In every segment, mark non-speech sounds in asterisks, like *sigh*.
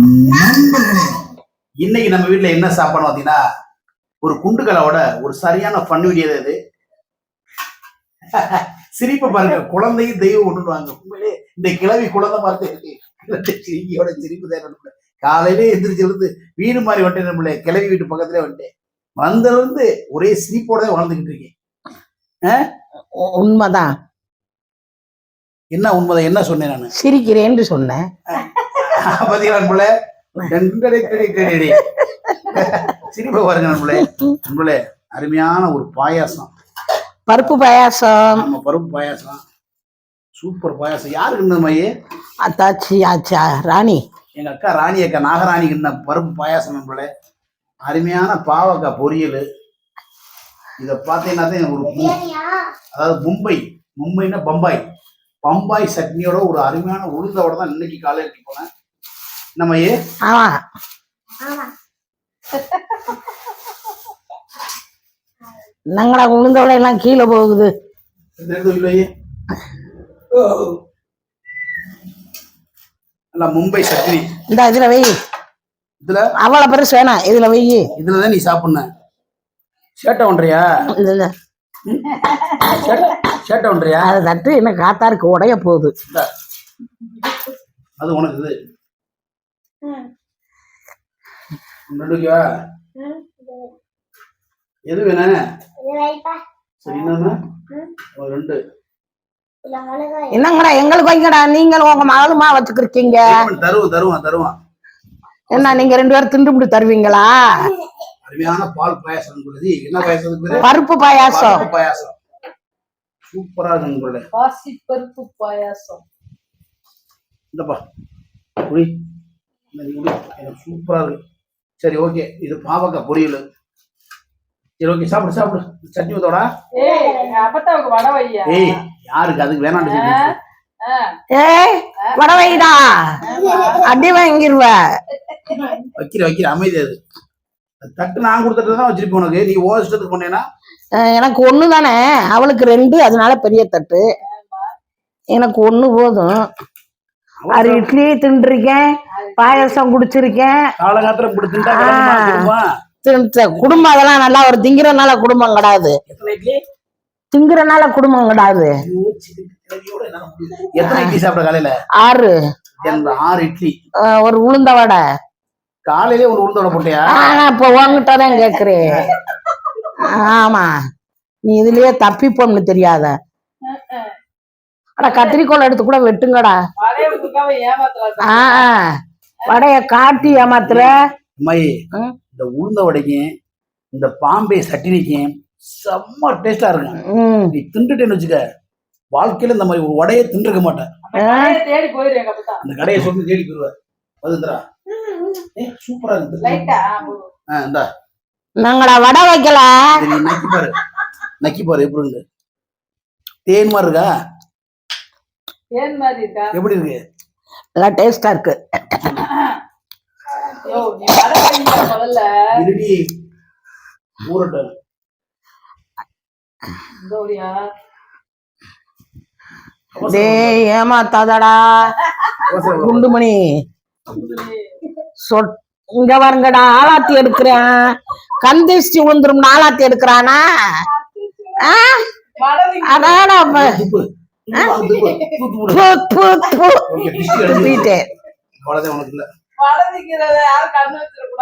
நண்பர்களே. இன்னைக்கு நம்ம வீட்ல என்ன சாப்பாடு பார்த்தீங்கன்னா ஒரு குண்டுகலோட ஒரு சரியான ஃபன் வீடியோ இது. *laughs* சிரிப்பை பாருங்க குழந்தையும் தெய்வம் கொண்டுடுவாங்க. உண்மையிலே இந்த கிழவி குழந்தை மாதிரி இருக்கு. சிரிக்கியோட சிரிப்பு தான் காலையிலே எந்திரிச்சு இருந்து வீடு மாதிரி வந்துட்டேன் நம்மள கிழவி வீட்டு பக்கத்துலேயே வந்துட்டேன். வந்திருந்து ஒரே சிரிப்போட தான் வாழ்ந்துகிட்டு இருக்கேன். உண்மைதான். என்ன உண்மை என்ன சொன்னேன் நான்? சிரிக்கிறேன்னு சொன்னேன். பாத்தீங்களா நம்மள சிரிப்பை பாருங்க நம்மளே நம்மளே அருமையான ஒரு பாயாசம். பருப்பு பாயாசம். நம்ம பருப்பு பாயாசம். சூப்பர் பாயாசம். யாருக்கு இருந்தது மையே? அத்தாச்சி ஆச்சா ராணி. எங்க அக்கா ராணி அக்கா நாகராணிக்கு இருந்த பருப்பு பாயாசம் நம்மளே அருமையான பாவக்காய் பொரியல். இதை பார்த்தீங்கன்னா ஒரு அதாவது மும்பை. மும்பைன்னா பம்பாய். பம்பாய் சட்னியோட ஒரு அருமையான உளுந்தோட தான் இன்னைக்கு காலையில் போனேன் நம்ம ஏ? ஆமா. என்னங்கடா உளுந்தவளை எல்லாம் கீழே போகுது? மும்பை சட்னி. இந்த இதுல வை. இதுல? அவளை பெருசு வேணாம் இதுல வை. இதுல தான் நீ சாப்பிடணும். சேட்டை ஒன்றியா? இதுல. சேட்டை- ஒன்றியா? அதை தட்டு என்ன காத்தாருக்கு உடைய போகுது. இந்தா. அது உனக்கு இது. நடுக்கா எது வேணா. சரி என்னன்னா ஒரு ரெண்டு. என்னங்கடா எங்களுக்கு வைங்கடா நீங்களும் உங்க மகளுமா வச்சுக்கிருக்கீங்க? தருவோம் தருவான் தருவான் என்ன நீங்க ரெண்டு பேரும் திண்டுபிடி தருவீங்களா? அருமையான பால் பாயாசம் என்ன பாயாசம் பேரு பருப்பு பாயாசம். பருப்பு பாயாசம். சூப்பரா இருக்கு உங்களோட பாசி பருப்பு பாயாசம். இந்தப்பா குடி. எனக்கு சூப்பரா இருக்கு. சரி ஓகே இது பாவக்காய் பொரியல். சரி ஓகே சாப்பிடு சாப்பிடு. சட்னி ஊத்தோடா ஏய் யாருக்கு? அதுக்கு வேணாம்னு சொல்லி ஆ, ஏய் வட வைடா? அடி வாங்கிருவ. வைக்கிற வைக்கிற அமைதி அது அது தட்டு நான் கொடுத்துட்டு தான் வச்சிருப்பேன் உனக்கு. நீ ஓ இஷ்டத்துக்கு அஹ் எனக்கு ஒண்ணு தானே. அவளுக்கு ரெண்டு அதனால பெரிய தட்டு. எனக்கு ஒண்ணு போதும். அரை இட்லி தின்றுருக்கேன். பாயாசம் குடிச்சிருக்கேன்? தின்னுட்ட- குடும்பம் அதெல்லாம் நல்லா ஒரு திங்கிறனால குடும்பம் கிடையாது திங்கிறனால குடும்பம் கிடையாது ஆறு. ஆறு இட்லி. ஒரு உளுந்த வடை. காலையிலே ஒரு உளுந்தோட போட்டியா? ஆனா இப்ப உங்ககிட்ட தான் கேக்குறேன். ஆமா. நீ இதுலயே தப்பிப்போம்னு தெரியாத. அட கத்திரிக்கோல் எடுத்து கூட வெட்டுங்கடா. வடையை வடைய காட்டி ஏமாத்துற? அம்மாயி ம். இந்த உளுந்த வடைக்கும் இந்த பாம்பே சட்டினிக்கும் செம்ம டேஸ்டா இருக்கும். ம். நீ தின்றுட்டேன்னு வச்சுக்க வாழ்க்கையில இந்த மாதிரி ஒரு வடையை தின்றுக்க மாட்டேன். அந்த கடையை சொல்லி தேடி போயிருவேன். ஏ சூப்பரா இருக்கு. லைட்டா ஆ? இந்தா. நாங்களா வடை வைக்கல. நீ நக்கி பாரு. நக்கி பாரு எப்படி இருக்கு? தேன் மாதிரி இருக்கா? ஏன் மாதிரி இருக்கா. எப்படி இருக்கு? நல்லா டேஸ்டா இருக்கு. ஏமாத்தாதடா. குண்டுமணி. இங்க பாருங்கடா ஆலாத்தி எடுக்கிறேன். கந்திஷ்டி விழுந்துரும் ஆலாத்தி எடுக்கிறானா? அதாடா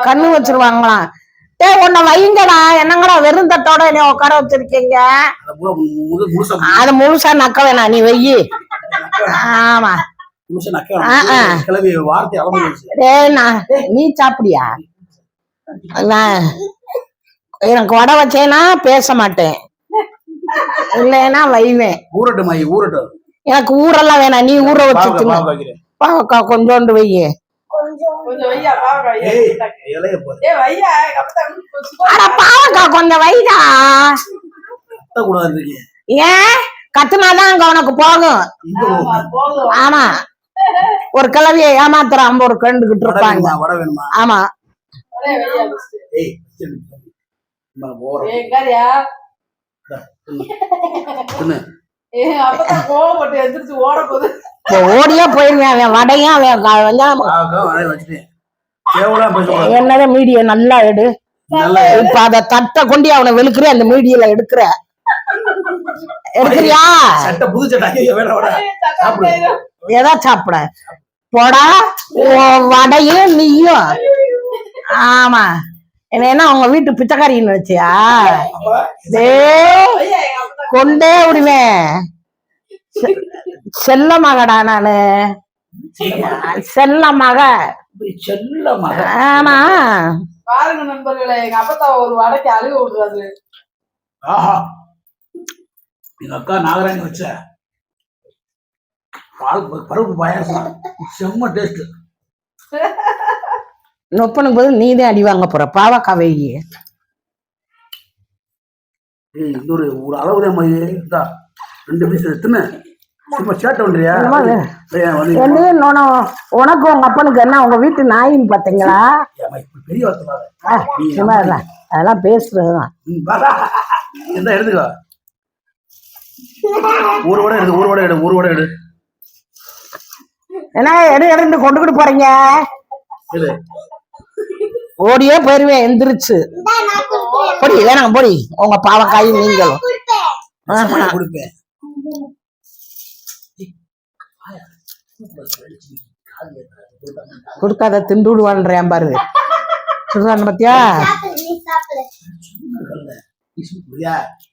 கண்ணு வச்சிருவாங்களாம் டேய் உன்னை வைங்கடா என்னங்கடா வெறும் தட்டோட நீ உட்கார வச்சிருக்கீங்க அதை முழுசா நக்க வேணாம் நீ வெயி ஆமா நீ சாப்பிடியா எனக்கு வடை வச்சேன்னா பேச மாட்டேன் இல்லைன்னா வைவேன் ஊரட்டும் மாயி ஊரட்டும் எனக்கு ஊரெல்லாம் வேணாம் நீ ஊற வச்சு. பாவக்கா கொஞ்சோண்டு வையி. கொஞ்சம் வையா பாவக்கா கொஞ்சம் அட பாவக்கா கொஞ்சம் வைடா. ஏன் கத்துனாதான் அங்க உனக்கு போகும். ஆமா, ஒரு கிளவிய ஏமாத்துறான் ஒரு கண்டுகிட்டு இருப்பாங்க? ஆமா. ஓடியே போயிருவேன் அவன் வடையும் அவன் என்னத மீடியா நல்லா எடு. நல்லா இப்ப அத தட்டை கொண்டு அவனை வெளுக்குற அந்த மீடியில எடுக்கிற எடுக்கிறியா? சட்டை புது சட்டை ஐயோ, வேணாம் வேணாம். சாப்பிடு. எதா சாப்பிட? போடா வடையும் நீயும். ஆமா. என்ன என்ன உங்க வீட்டு பிச்சைக்காரின்னு வச்சியா கொண்டே விடுவேன் செ- செல்ல மகடா நானு. செல்ல மக இப்படி செல்லமா ஆமா. பாருங்க நண்பர்களே எங்க அப்பத்தா ஒரு வடைக்கு அழுக விடுறாரு. ஆஹா. எங்க அக்கா நாகராணி வச்ச பால் பருப்பு பாயாசம். செம்ம டேஸ்ட் நொப்பனுக்கு போது நீ தான் அடி வாங்க போற. பாவக்கா வெயி ஏய் இன்னொரு ஒரு அளவு தான் ரெண்டு பீஸ் உனக்கு உங்க அப்பனுக்கு என்ன? உங்க வீட்டு நாயின்னு பாத்தீங்களா அதெல்லாம் பேசுறதுதான். எடுத்துக்கோ. ஒரு வடை எடு ஒரு வடை எடு ஒரு வடை எடு. என்ன எடு எடுன்னு கொண்டுகிட்டு போறீங்க? ஓடியே போயிருவேன் எந்திரிச்சு. பொடி வேணாம் பொடி. உங்க பாவக்காயும் நீங்களும். கொடுப்பேன். கொடுக்காத திண்டு விடுவான்றேன் பாரு. சொல்றாங்க பாத்தியா?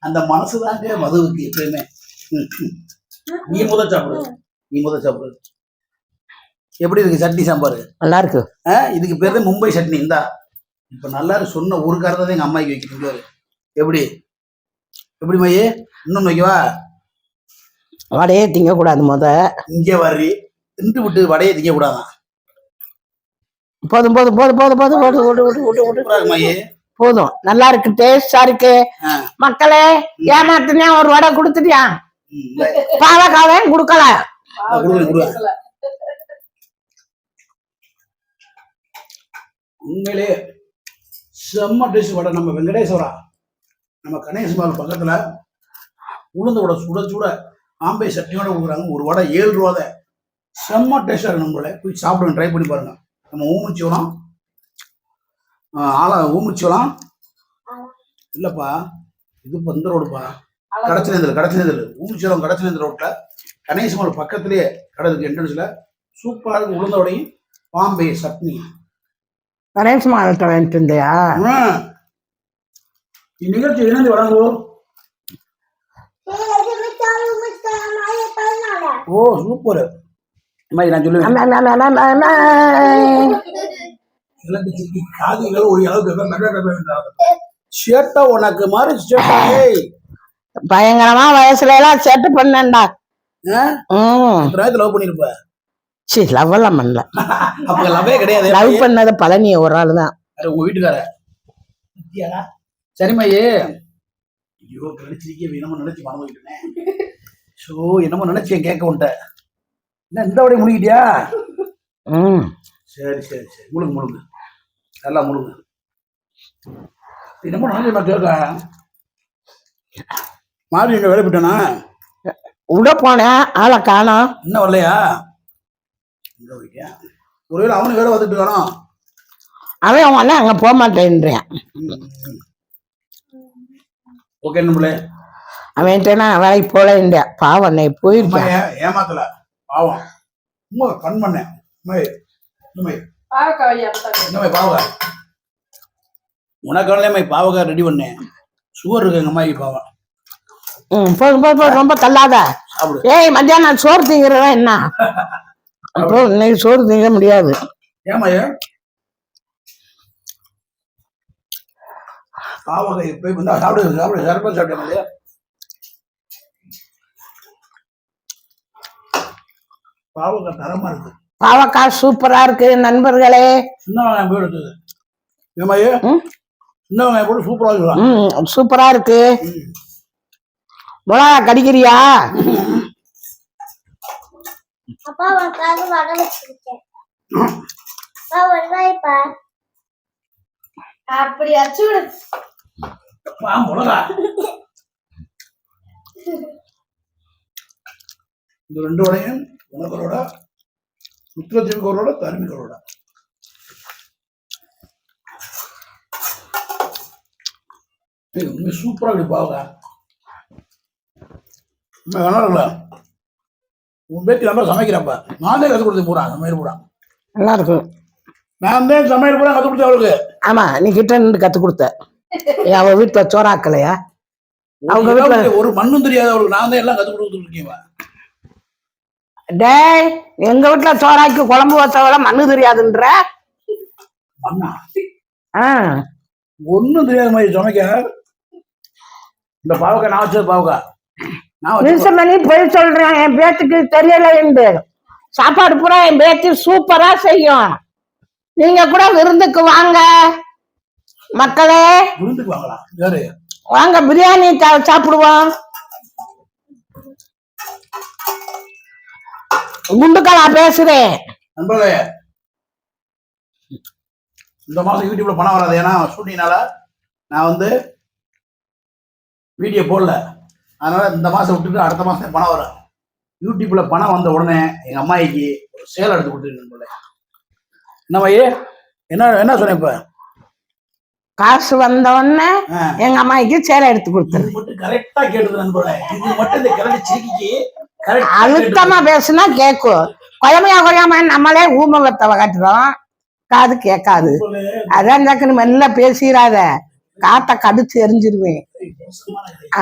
அந்த மனசுதாங்க மதுவுக்கு எப்பயுமே. நீ முத சாப்பிடு. நீ முத சாப்பிடு. எப்படி இருக்கு சட்னி சாம்பார்? நல்லா இருக்கு. இதுக்கு பேர் தான் மும்பை சட்னி இந்தா. இப்ப நல்லா இருக்கு. சொன்ன ஒரு காரத்தை தான் எங்க அம்மாய்க்கு பாரு. எப்படி? எப்படி மையே? இன்னொன்னு வைக்கவா? வடையே திங்க கூடாது முத. இங்க வர்றி. திண்டு விட்டு வடையை திங்க கூடாதான் போதும் போதும் போதும் போதும் போதும். போதும் விடு விடு விடு விடு சூப்பரா இருக்கு மையே. போதும். நல்லா இருக்கு டேஸ்டா இருக்கு. மக்களே ஏமாத்தினியா ஒரு வடை கொடுத்துட்டியா? இந்த- பாவக்காவே கொடுக்கல உண்மையிலே செம்ம டேஸ்ட் வடை. நம்ம வெங்கடேஸ்வரா நம்ம கணேசமால் பக்கத்துல உளுந்த வடை சுட சுட ஆம்பை சட்னியோட கொடுக்குறாங்க. ஒரு வடை ஏழு ரூபாத செம்ம டேஸ்டாக இருக்கு நம்மள. போய் சாப்பிடுங்க ட்ரை பண்ணி பாருங்க. நம்ம ஊமுச்சிவலாம் ஆளா ஊமுச்சிவலாம் இல்லப்பா இது இப்போ இந்த ரோடுப்பா. கடச்சனேந்தல் ஊமிச்சோலம் ஊமுச்சிவலம் கடச்சனேந்தல் ரோட்ல கணேசமால் பக்கத்திலேயே கடை இருக்கு என்ட்ரன்ஸ்ல சூப்பராக இருக்கு உளுந்த வடையும் பாம்பே சட்னி. மாவட்டம் வாங்கிட்டு இருந்தியா. இந்நிகழ்ச்சி இணைந்து வழங்குவோம் ஓ சூப்பர். அம்மா நான் சொல்லுவேன். காதுகள் ஒரு அளவுக்கு சேட்டா உனக்கு மாதிரி ஏய். பயங்கரமா வயசுல எல்லாம் செட்டு பண்ணேன்டா. லவ் பண்ணிருப்ப சி லவ் எல்லாம் பண்ணல. *laughs* அப்ப லவ்வே கிடையாது. லவ் பண்ணது பழனி ஒரு ஆள் தான். உங்க வீட்டுக்கார சரிம்மையே ஐயோ கழிச்சிருக்கே என்னமோ நினைச்சு மறந்துக்கிட்டேனே ஷோ என்னமோ நினைச்சேன் கேட்க உன்ட்ட. என்ன இந்த வடைய முடிக்கிட்டியா ம். சரி சரி சரி. முழுங்க முழுங்க. நல்லா முழுங்க. என்னமோ நினைச்சு நான் கேட்க மாறி எங்க வேலை போயிட்டானா? உள்ள போனேன் ஆளை காணோம். இன்னும் வரலையா? எங்க போயிட்டியா ஒருவேளை அவனு வேலை பார்த்துட்டு இருக்கானோ? அவன் அவன் அங்க போக மாட்டேன்றான். ஓகே நம்மளே. அவன்கிட்ட நான் வேலைக்கு போலேன்டா பாவம் அன்னை போயிருக்கேன் ஏமாத்தல. பாவம். சும்மா கண் பண்ணேன். உனக்கானே பாவகா ரெடி பண்ணேன். சுகர் இருக்கு எங்க அம்மாய்க்கு பாவம். ம் போதும் போதும் ரொம்ப தள்ளாத. ஏய் மத்தியானம் சோறு திங்கிறதா என்ன? *laughs* அப்போ இன்னைக்கு சோறு திங்க முடியாது. ஏமா ஏன் பாவகை போய் வந்தா சாப்பிடு சாப்பிடு சரப்பா சாப்பிட்டேன் இல்லையா பாவகா தரமா இருக்கு. பாவக்காய் சூப்பரா இருக்கு நண்பர்களே. சின்ன வெங்காயம் போய் எடுத்தது ஏமா ஏ ம்? சின்ன வெங்காயம் போட்டு சூப்பரா ம் சூப்பரா இருக்கு. மிளகா கடிக்கிறியா? அப்பா உனக்காக வர வச்சிருக்கேன். அப்பா வருவாய்ப்பா அப்படி அச்சு அப்பா மிளகா இந்த ரெண்டோடையும் உனக்கரோட முத்துலஜீவகரோட தார்மிகரோட உண்மை சூப்பராக இப்படி பாவதா உண்மை வேணாம்ல உன் பேத்தி நல்லா சமைக்கிறப்ப. நான் தான் கற்றுக் கொடுத்து போறான் சமையல் பூரா நல்லா இருக்கும் நான் தான் சமையல் பூரா கற்றுக் கொடுத்தேன் அவளுக்கு. ஆமா நீ கிட்ட நின்று கத்து கொடுத்த. அவ வீட்டுல சோறாக்கலையா? அவங்க வீட்டுல- ஒரு மண்ணும் தெரியாத அவளுக்கு. நான் தான் எல்லாம் கற்றுக் கொடுத்துட்டு இருக்கேன் டேய் எங்க வீட்டுல சோறாக்கி குழம்பு வச்சவள மண்ணு தெரியாதுன்ற? மண்ணா? ஆ. ஒன்றும் தெரியாத மாதிரி சமைக்க. இந்த பாவக்கா நான் வச்சது பாவக்கா நான் வச்சது நிமிஷம் பண்ணி போய் சொல்றேன். என் பேத்துக்கு தெரியல என்று. சாப்பாடு பூரா என் பேத்தி சூப்பரா செய்யும். நீங்க கூட விருந்துக்கு வாங்க. மக்களே. வாங்க பிரியாணி சாப்பிடுவோம். குண்டுக்கலா பேசுறேன். இந்த மாசம் யூடியூப்ல பணம் வராது. ஏன்னா ஷூட்டிங்னால நான் வந்து வீடியோ போடல. அதனால இந்த மாசம் விட்டுட்டு அடுத்த மாசம் பணம் வரும். யூடியூப்ல பணம் வந்த உடனே எங்க அம்மாயிக்கு ஒரு சேலை எடுத்து கொடுத்துருக்கேன் நண்பர்களே என்ன மையே? என்ன என்ன சொன்னேன் இப்ப? காசு வந்த உடனே. எங்க அம்மாய்க்கு சேலை எடுத்து மட்டும் கரெக்டா கேட்டது நண்பர்களே இது மட்டும் இந்த கரெக்டா அழுத்தமா பேசுனா கேக்கும் கொயமையா கொயமா நம்மளே ஊமை வத்த காட்டுறோம். காது கேட்காது. அதான் டக்குன்னு மெல்ல பேசிடாத காட்டை கடிச்சு எரிஞ்சிருவேன்.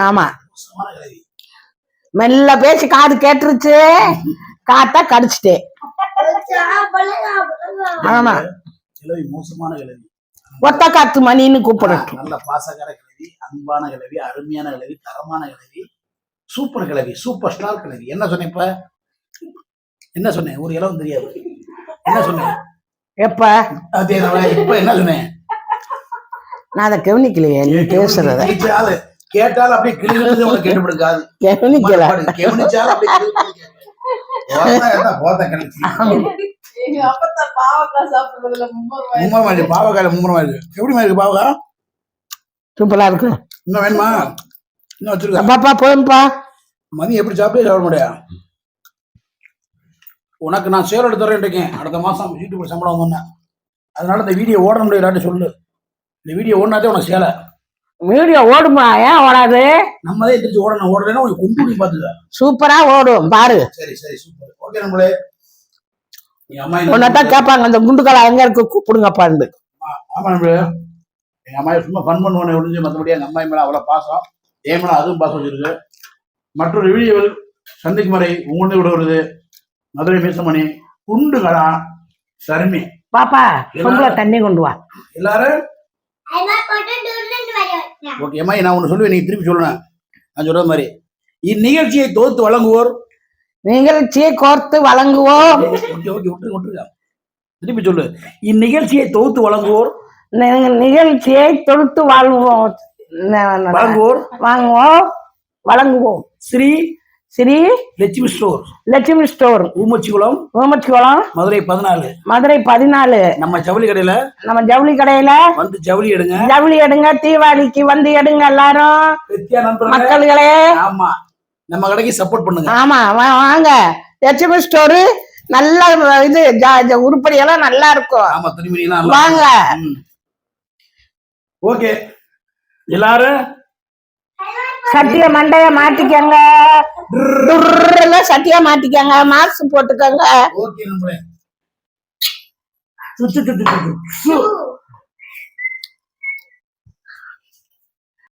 ஆமா. மெல்ல பேசி காது கேட்டுருச்சு. காட்டை கடிச்சிட்டேன் ஆமா. மோசமான கிளவி ஒத்த காத்து மணின்னு கூப்பிடட்டும். நல்ல பாசக்கார கிழவி அன்பான கிழவி அருமையான கிழவி தரமான கிழவி சூப்பர் கிழவி சூப்பர் ஸ்டார் கிழவி. என்ன சொன்னேன் இப்ப? என்ன சொன்னேன் ஒரு இளவும் தெரியாது. என்ன சொன்னேன் எப்ப. இப்ப என்ன சொன்னேன் நான் அதை கவனிக்கலையே நீ பேசுறத. கேட்டாலும் அப்படியே கிளிகிறது உனக்கு கேட்டுப்படுக்காது கவனிக்கல. கவனிச்சாலும் அப்படியே. போத்தா மும்முரமா மும்மரமா இருக்கு. பாவக்காயில இருக்கு. எப்படி இருக்கு பாவக்கா சூப்பரா இருக்கும் இன்னும் வேணுமா? இன்னும் வச்சிருக்க? பாப்பா போதும்பா. மதியம் எப்படி சாப்பிட்டு சாப்பிட முடியா? உனக்கு நான் சேர் எடுத்து தரேன் இருக்கேன். அடுத்த மாசம் யூடியூப்ல சம்பளம் வந்தேன் அதனால இந்த வீடியோ ஓட முடியாது. சொல்லு. இந்த வீடியோ ஓடினாதே உனக்கு சேலை. வீடியோ ஓடுமா? ஏன் ஓடாது? நம்ம தான் எந்திரிச்சு ஓடணும். ஓடலைன்னா உனக்கு கொண்டு பாத்துக்க சூப்பரா ஓடும். பாரு. சரி சரி சூப்பர். ஓகே நம்மளே. உன்னதான் கேட்பாங்க அந்த குண்டுக்கலா எங்க இருக்கு. கூப்பிடுங்கப்பான்னு ஆமா நம்மளே. எங்க அம்மா சும்மா ஃபன் பண்ணுவானே ஒழிஞ்சு மற்றபடி எங்க அம்மா மேல அவ்வளவு பாசம். என் மேல அதுவும் பாசம் வச்சிருக்கு. மற்றொரு வீடியோவில் சந்திக்கும் வரை உங்களை விட வருது. மதுரை மீசமணி குண்டுகளா? சர்மி. பாப்பா தண்ணி கொண்டு வா. எல்லாரும்? ஓகே அம்மா நான் ஒன்று சொல்லுவேன் நீங்க திருப்பி சொல்லணும். நான் சொல்ற மாதிரி. இந்நிகழ்ச்சியை தொகுத்து வழங்குவோர். நிகழ்ச்சியை கோர்த்து வழங்குவோம். திருப்பி சொல்லு. இந்நிகழ்ச்சியை தொகுத்து வழங்குவோர். நிகழ்ச்சியை தொடுத்து வாழ்வோம். வழங்குவோர். வாங்குவோம் வழங்குவோம். ஸ்ரீ ஸ்ரீ லட்சுமி ஸ்டோர். லட்சுமி ஸ்டோர். ஊமச்சிக்குளம் ஓமச்சிக்குளம் மதுரை பதினாலு. மதுரை பதினாலு. நம்ம ஜவுளி கடையில நம்ம ஜவுளி கடையில வந்து ஜவுளி எடுங்க. ஜவுளி எடுங்க தீபாவளிக்கு வந்து எடுங்க எல்லாரும். மக்கள்களே. ஆமா. நம்ம கடைக்கு சப்போர்ட் பண்ணுங்க. ஆமா வாங்க. லட்சுமி ஸ்டோரு நல்ல இது ஜ- உருப்படியெல்லாம் நல்லா இருக்கும். ஆமா துணிமணிலாம் வாங்க. ஓகே. எல்லாரும் சட்டிய மண்டைய மாட்டிக்கங்க எல்லாம் சட்டியா மாட்டிக்கங்க மாஸ்க் போட்டுக்கங்க